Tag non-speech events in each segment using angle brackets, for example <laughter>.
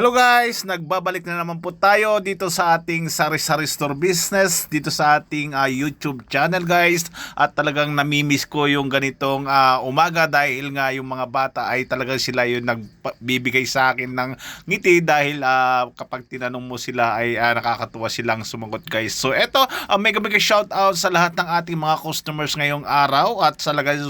Hello guys, nagbabalik na naman po tayo dito sa ating Sari Sari Store Business, dito sa ating ah, YouTube channel guys. At talagang namimiss ko yung ganitong ah, umaga dahil nga yung mga bata ay talagang sila yung nagbibigay sa akin ng ngiti dahil ah, kapag tinanong mo sila ay ah, nakakatuwa silang sumagot guys. So eto, uh, mega mega shout out sa lahat ng ating mga customers ngayong araw at talagang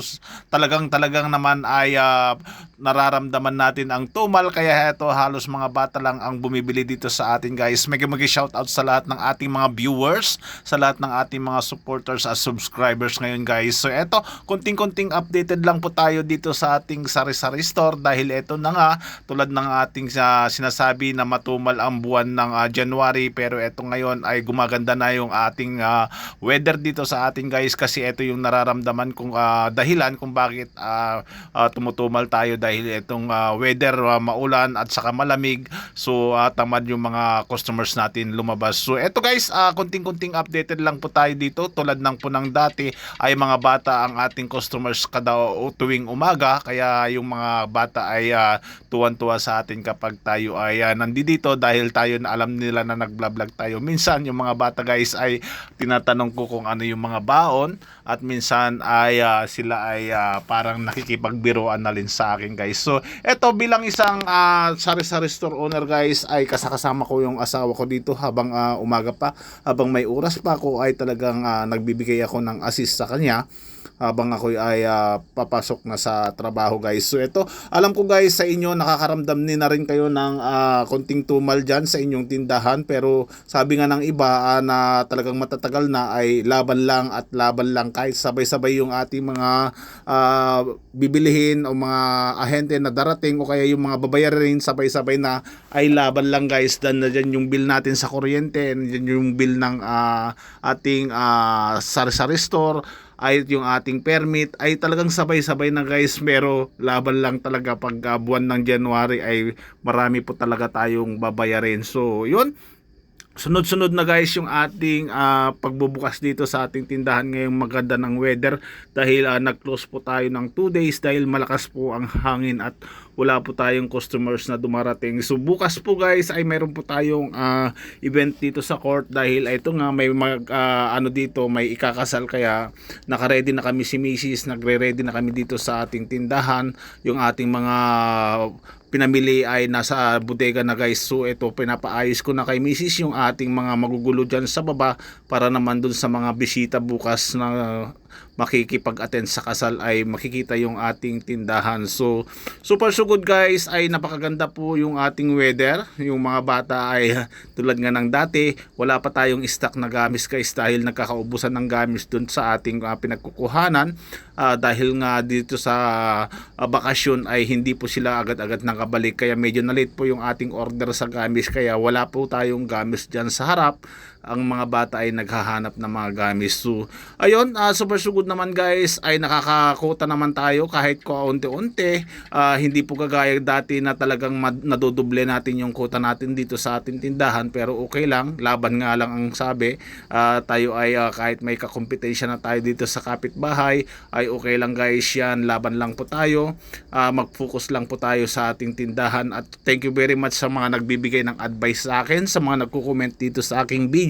talagang talagang naman ay ah, nararamdaman natin ang tumal kaya eto halos mga bata lang ang bumibili dito sa atin guys. Mega mega shout out sa lahat ng ating mga viewers, sa lahat ng ating mga supporters at subscribers ngayon guys. So eto, kunting-kunting updated lang po tayo dito sa ating sari-sari store dahil eto na nga tulad ng ating ah, sinasabi na matumal ang buwan ng ah, January pero eto ngayon ay gumaganda na yung ating ah, weather dito sa atin guys kasi eto yung nararamdaman kong ah, dahilan kung bakit ah, ah, tumutumal tayo dahil itong ah, weather ah, maulan at saka malamig. So ah, tamad yung mga customers natin lumabas. So eto guys ah, kunting-kunting updated lang po tayo dito. Tulad ng punang dati ay mga bata ang ating customers kada tuwing umaga. Kaya yung mga bata ay ah, tuwan-tuwa sa atin kapag tayo ay ah, nandito dahil tayo na alam nila na nagblog tayo. Minsan yung mga bata guys ay tinatanong ko kung ano yung mga baon at minsan ay ah, sila ay ah, parang nakikipagbiruan na rin sa akin guys. So eto bilang isang ah, sari-sari store owner guys ay kasakasama ko yung asawa ko dito habang ah, umaga pa habang may oras pa ako ay talagang ah, nagbibigay ako ng assist sa kanya habang ako ay ah, papasok na sa trabaho guys. So ito, alam ko guys sa inyo nakakaramdam ni na rin kayo ng ah, konting tumal dyan sa inyong tindahan. Pero sabi nga ng iba ah, na talagang matatagal na ay laban lang at laban lang kahit sabay-sabay yung ating mga ah, bibilihin o mga ahente na darating o kaya yung mga babayarin sabay-sabay na ay laban lang guys. Dan na dyan yung bill natin sa kuryente dyan yung bill ng ah, ating ah, sari-sari store ay yung ating permit ay talagang sabay-sabay na guys. Pero laban lang talaga pag buwan ng January ay marami po talaga tayong babayarin. So yun Sunod-sunod na guys yung ating ah, pagbubukas dito sa ating tindahan ngayong maganda ng weather dahil ah, nag-close po tayo ng 2 days dahil malakas po ang hangin at wala po tayong customers na dumarating. So bukas po guys ay meron po tayong ah, event dito sa court dahil ito nga may mag ah, ano dito may ikakasal kaya naka-ready na kami si Mrs. Nagre-ready na kami dito sa ating tindahan yung ating mga pinamili ay nasa bodega na guys. So ito pinapaayos ko na kay Mrs. yung ating mga magugulo dyan sa baba para naman dun sa mga bisita bukas na makikipag-attend sa kasal ay makikita yung ating tindahan. So super so good guys. Ay napakaganda po yung ating weather. Yung mga bata ay <laughs> tulad nga ng dati wala pa tayong stock na gamis guys dahil nagkakaubusan ng gamis dun sa ating ah, pinagkukuhanan. Ah, dahil nga dito sa ah, bakasyon ay hindi po sila agad-agad nakabalik. Kaya medyo na late po yung ating order sa gamis. Kaya wala po tayong gamis dyan sa harap ang mga bata ay naghahanap ng mga gamis. So ayun ah, super sugod naman guys. Ay nakakakuta naman tayo kahit kaunti-unti Ah, hindi po kagaya dati na talagang nadodoble natin yung kuta natin dito sa ating tindahan pero okay lang. Laban nga lang ang sabi. Ah, tayo ay ah, kahit may kakompetensya na tayo dito sa kapitbahay ay okay lang guys. Yan laban lang po tayo. Ah, mag-focus lang po tayo sa ating tindahan. At thank you very much sa mga nagbibigay ng advice sa akin sa mga nagko-comment dito sa aking video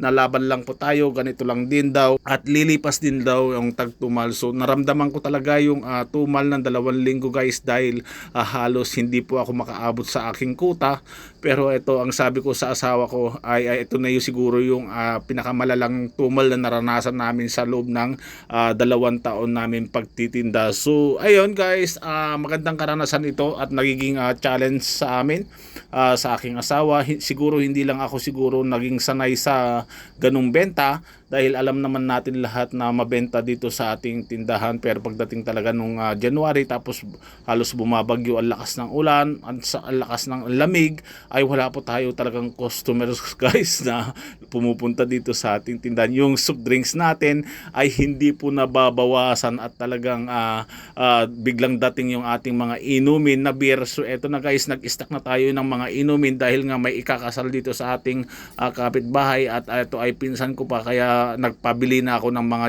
na laban lang po tayo ganito lang din daw. At lilipas din daw yung tagtumal. So naramdaman ko talaga yung ah, tumal ng dalawang linggo guys dahil ah, halos hindi po ako makaabot sa aking kuta pero ito ang sabi ko sa asawa ko ay, ay ito na yung siguro yung ah, pinakamalalang tumal na naranasan namin sa loob ng ah, dalawang taon namin pagtitinda. So ayun guys ah, magandang karanasan ito at nagiging ah, challenge sa amin ah, sa aking asawa. Siguro hindi lang ako siguro naging sanay sa ganung benta dahil alam naman natin lahat na mabenta dito sa ating tindahan. Pero pagdating talaga nung ah, January tapos halos bumabagyo ang lakas ng ulan at sa ang lakas ng lamig ay wala po tayo talagang customers <laughs> guys na pumupunta dito sa ating tindahan. Yung soft drinks natin ay hindi po nababawasan at talagang ah, ah, biglang dating yung ating mga inumin na beer. So eto na guys nag-stock na tayo ng mga inumin dahil nga may ikakasal dito sa ating ah, kapitbahay at ito ay pinsan ko pa. Kaya nagpabili na ako ng mga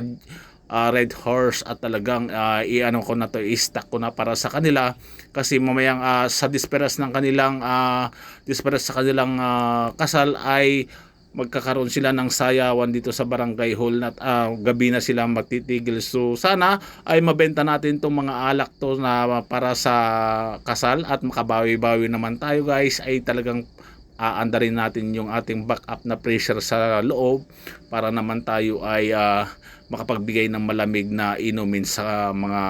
ah, Red Horse at talagang ah, i-ano ko na to, i-stack ko na para sa kanila kasi mamayang ah, sa disperas ng kanilang ah, disperas sa kanilang ah, kasal ay magkakaroon sila ng sayawan dito sa barangay hall at ah, gabi na sila magtitigil. So sana ay mabenta natin itong mga alak to na para sa kasal at makabawi-bawi naman tayo guys ay talagang aandarin natin yung ating backup na pressure sa loob para naman tayo ay ah, makapagbigay ng malamig na inumin sa mga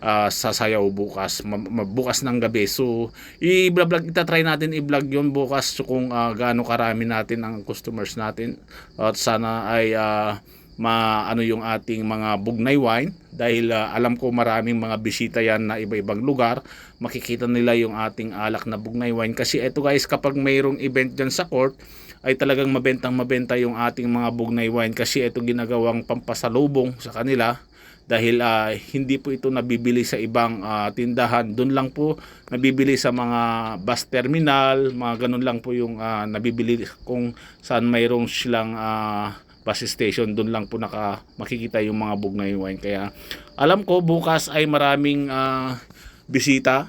ah, sasayaw bukas bukas ng gabi. So i-vlog itatry natin i-vlog yon bukas kung ah, gaano karami natin ang customers natin. At sana ay ah, maano yung ating mga bugnay wine. Dahil ah, alam ko maraming mga bisita yan na iba-ibang lugar. Makikita nila yung ating alak na bugnay wine. Kasi eto guys kapag mayroong event dyan sa court ay talagang mabentang mabenta yung ating mga bugnay wine. Kasi ito ginagawang pampasalubong sa kanila. Dahil ah, hindi po ito nabibili sa ibang ah, tindahan. Doon lang po nabibili sa mga bus terminal, mga ganun lang po yung ah, nabibili kung saan mayroong silang ah, bus station. Doon lang po naka makikita yung mga bugnay wine. Kaya alam ko bukas ay maraming ah, bisita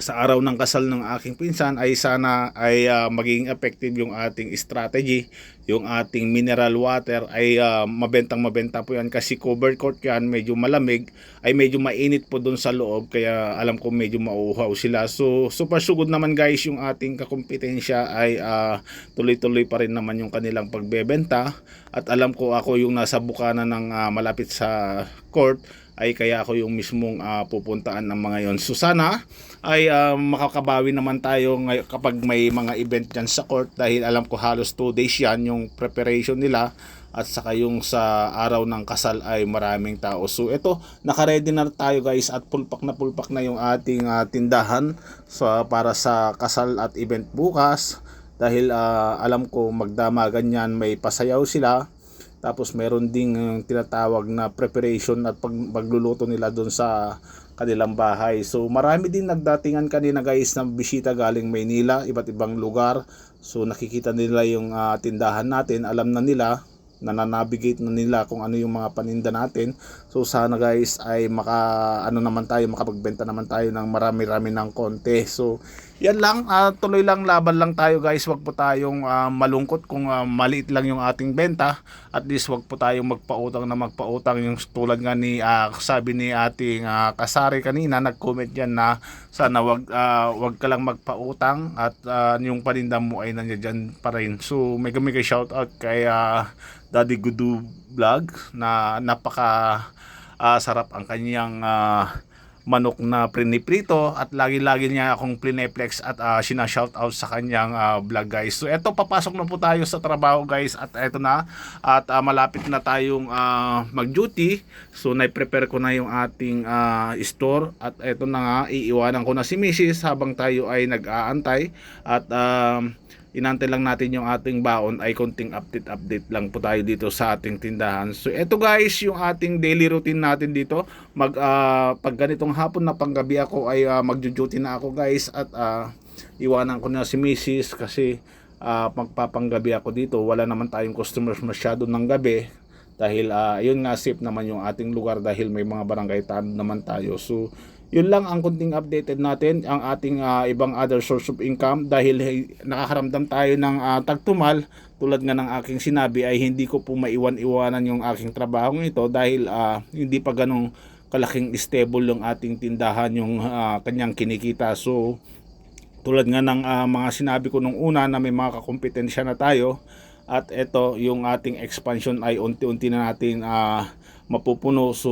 sa araw ng kasal ng aking pinsan ay sana ay ah, maging effective yung ating strategy yung ating mineral water. Ay ah, mabentang mabenta po yan kasi covered court yan medyo malamig ay medyo mainit po doon sa loob kaya alam ko medyo mauuhaw sila. So super sugod naman guys yung ating kakumpetensya ay ah, tuloy-tuloy pa rin naman yung kanilang pagbebenta. At alam ko ako yung nasa bukana ng ah, malapit sa court ay kaya ako yung mismong ah, pupuntaan ng mga yon. So sana ay ah, makakabawi naman tayo ngay- kapag may mga event dyan sa court dahil alam ko halos 2 days yan yung preparation nila at saka yung sa araw ng kasal ay maraming tao. So ito, nakaready na tayo guys at pulpak na pulpak na yung ating ah, tindahan sa para sa kasal at event bukas dahil ah, alam ko magdamagan yan may pasayaw sila tapos meron ding uh, tinatawag na preparation at pag, pagluluto nila doon sa kanilang bahay. So marami din nagdatingan kanina guys na bisita galing Maynila, iba't ibang lugar. So nakikita nila yung ah, tindahan natin, alam na nila na navigate na nila kung ano yung mga paninda natin. So sana guys ay maka ano naman tayo makapagbenta naman tayo ng marami-rami ng konti. So yan lang, ah, tuloy lang laban lang tayo guys. Wag po tayong ah, malungkot kung ah, maliit lang yung ating benta. At least wag po tayong magpautang na magpautang yung tulad nga ni ah, sabi ni ating ah, kasari kanina nag-comment yan na sana wag ah, wag ka lang magpautang at ah, yung paninda mo ay nandiyan pa rin. So mega mega shout out kay ah, Daddy Gudu Vlog na napaka ah, sarap ang kanyang ah, manok na priniprito at lagi-lagi niya akong plineplex at uh, sina-shout out sa kanyang ah, vlog guys. So eto papasok na po tayo sa trabaho guys at eto na at ah, malapit na tayong ah, mag-duty. So na-prepare ko na yung ating ah, store at eto na nga iiwanan ko na si Mrs. habang tayo ay nag-aantay at um, inantay lang natin yung ating baon ay konting update update lang po tayo dito sa ating tindahan. So eto guys yung ating daily routine natin dito. Mag ah, pag ganitong hapon na panggabi ako ay uh, magjo-duty na ako guys at ah, iwanan ko na si Mrs. kasi ah, magpapanggabi ako dito. Wala naman tayong customers masyado ng gabi dahil ah, yun nga safe naman yung ating lugar dahil may mga barangay tan naman tayo. So yun lang ang kunting updated natin ang ating ah, ibang other source of income dahil hey, nakakaramdam tayo ng ah, tagtumal tulad nga ng aking sinabi ay hindi ko po maiwan-iwanan yung aking trabaho ito dahil ah, hindi pa ganong kalaking stable yung ating tindahan yung ah, kanyang kinikita. So tulad nga ng ah, mga sinabi ko nung una na may mga kakompetensya na tayo at ito yung ating expansion ay unti-unti na natin ah, mapupuno. So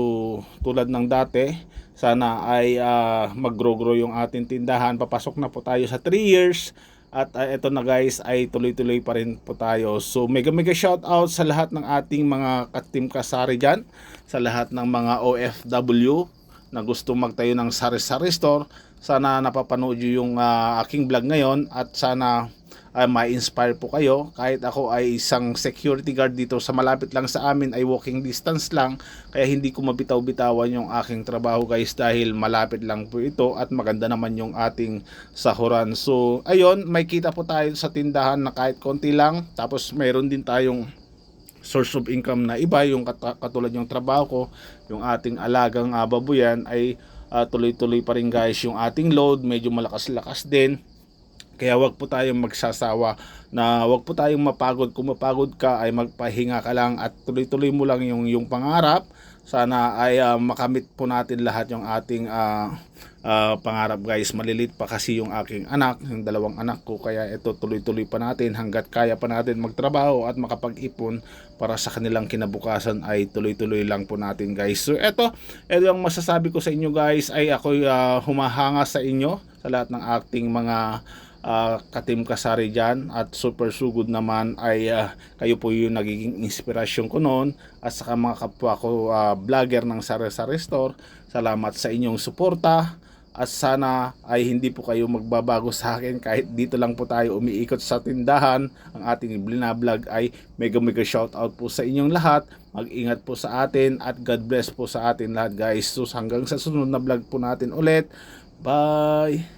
tulad ng dati sana ay ah, mag-grow-grow yung ating tindahan. Papasok na po tayo sa 3 years. At ah, ito na guys ay tuloy-tuloy pa rin po tayo. So mega mega shout out sa lahat ng ating mga katim kasari dyan. Sa lahat ng mga OFW na gusto magtayo ng sari-sari store. Sana napapanood yung ah, aking vlog ngayon. At sana ay ma-inspire po kayo. Kahit ako ay isang security guard dito sa malapit lang sa amin ay walking distance lang. Kaya hindi ko mabitaw-bitawan yung aking trabaho guys dahil malapit lang po ito at maganda naman yung ating sahuran. So ayun may kita po tayo sa tindahan na kahit konti lang. Tapos mayroon din tayong source of income na iba, yung kat- katulad yung trabaho ko, yung ating alagang uh, babuyan ay ah, tuloy-tuloy pa rin guys yung ating load, medyo malakas-lakas din. Kaya wag po tayong magsasawa na wag po tayong mapagod. Kung mapagod ka ay magpahinga ka lang at tuloy-tuloy mo lang yung yung pangarap. Sana ay ah, makamit po natin lahat yung ating ah, ah, pangarap guys. Malilit pa kasi yung aking anak, yung dalawang anak ko. Kaya ito tuloy-tuloy pa natin hanggat kaya pa natin magtrabaho at makapag-ipon para sa kanilang kinabukasan ay tuloy-tuloy lang po natin guys. So eto, ito yung masasabi ko sa inyo guys ay ako'y ah, humahanga sa inyo sa lahat ng acting mga ah, katim kasari dyan at super sugod naman ay ah, kayo po yung nagiging inspirasyon ko noon at saka mga kapwa ko ah, vlogger ng Sari Sari Store. Salamat sa inyong suporta at sana ay hindi po kayo magbabago sa akin kahit dito lang po tayo umiikot sa tindahan. Ang ating blog ay mega mega shout out po sa inyong lahat. Mag-ingat po sa atin at God bless po sa atin lahat guys. So hanggang sa sunod na vlog po natin ulit. Bye